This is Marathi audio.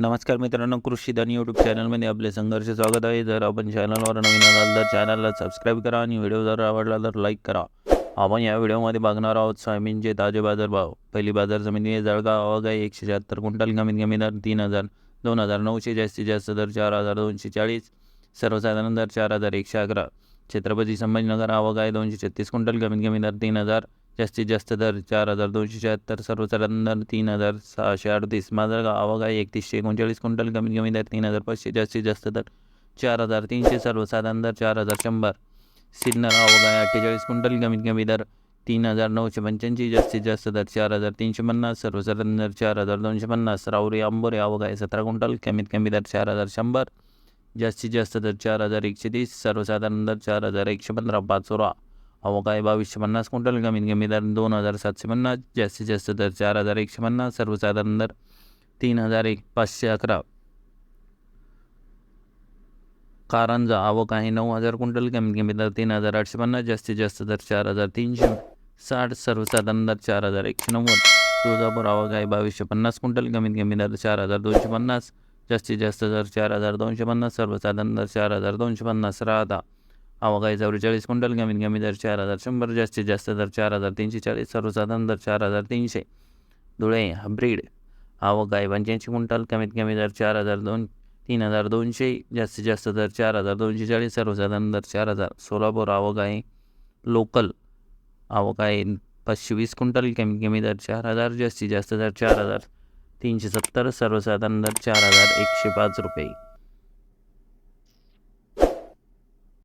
नमस्कार मित्रांनो कृषी धन यूट्यूब चॅनलमध्ये आपले संघर्ष स्वागत आहे. जर आपण चॅनलवर नवीन असाल तर चॅनलला सबस्क्राईब करा आणि व्हिडिओ जर आवडला तर लाईक करा. आपण या व्हिडिओमध्ये बघणार आहोत सोयाबीनचे ताजे बाजारभाव पहिली बाजार समिती जळगाव अवघाई एकशे शहात्तर क्विंटल कमीत कमी दर तीन हजार दोन हजार नऊशे जास्तीत जास्त दर चार हजार दोनशे चाळीस सर्वसाधारण दर चार हजार एकशे अकरा. छत्रपती संभाजीनगर आहे. दोनशे छत्तीस क्विंटल कमीत कमी दर तीन हजार जास्तीत जास्त दर चार हजार दोनशे शहात्तर सर्वसाधारण दर तीन हजार सहाशे अडतीस. माजलगाव अवघाई एकतीसशे एकोणचाळीस क्विंटल कमीत कमी दर तीन हजार पाचशे जास्तीत जास्त दर चार हजार तीनशे सर्वसाधारण दर चार हजार शंभर. सिन्नर अवघाई अठ्ठेचाळीस क्विंटल कमीत कमी दर तीन हजार नऊशे पंच्याऐंशी जास्तीत जास्त दर चार हजार तीनशे पन्नास सर्वसाधारण दर चार हजार दोनशे पन्नास. राऊरी आंबोरे अवघाई सतरा क्विंटल कमीत कमी दर चार हजार शंभर. जास्तीत जास्त दर चार हजार एकशे तीस सर्वसाधारण दर चार हजार एकशे पंधरा पाचोरा. अवघाई बावीसशे पन्नास क्विंटल कमीत कमी दर दोन हजार सातशे पन्नास जास्तीत जास्त दर चार हजार एकशे पन्नास सर्वसाधारण दर तीन हजार एक पाचशे अकरा. कारंजा आवक आहे नऊ हजार क्विंटल कमीत कमी दर तीन हजार आठशे पन्नास जास्तीत जास्त दर चार हजार तीनशे साठ सर्वसाधारण दर चार हजार एकशे नव्वद. तुळजापूर आवक आहे बावीसशे पन्नास क्विंटल कमीत कमी दर चार हजार दोनशे पन्नास जास्तीत जास्त दर चार हजार दोनशे पन्नास सर्वसाधारण दर चार हजार दोनशे पन्नास. राहता आवक आहे चौवेचाळीस क्विंटल कमीत कमी दर चार हजार शंभर जास्तीत जास्त दर चार हजार तीनशे चाळीस सर्वसाधारण दर चार हजार तीनशे. धुळे ब्रीड. आवक आहे पंच्याऐंशी क्विंटल कमीत कमी दर चार हजार दोन तीन हजार दोनशे जास्तीत जास्त दर चार हजार दोनशे चाळीस सर्वसाधारण दर चार हजार. सोलापूर आवगाय लोकल. आवक आहे पाचशे वीस क्विंटल कमीत कमी दर चार हजार जास्तीत जास्त दर चार हजार तीनशे सत्तर सर्वसाधारण दर चार हजार एकशे पाच रुपये.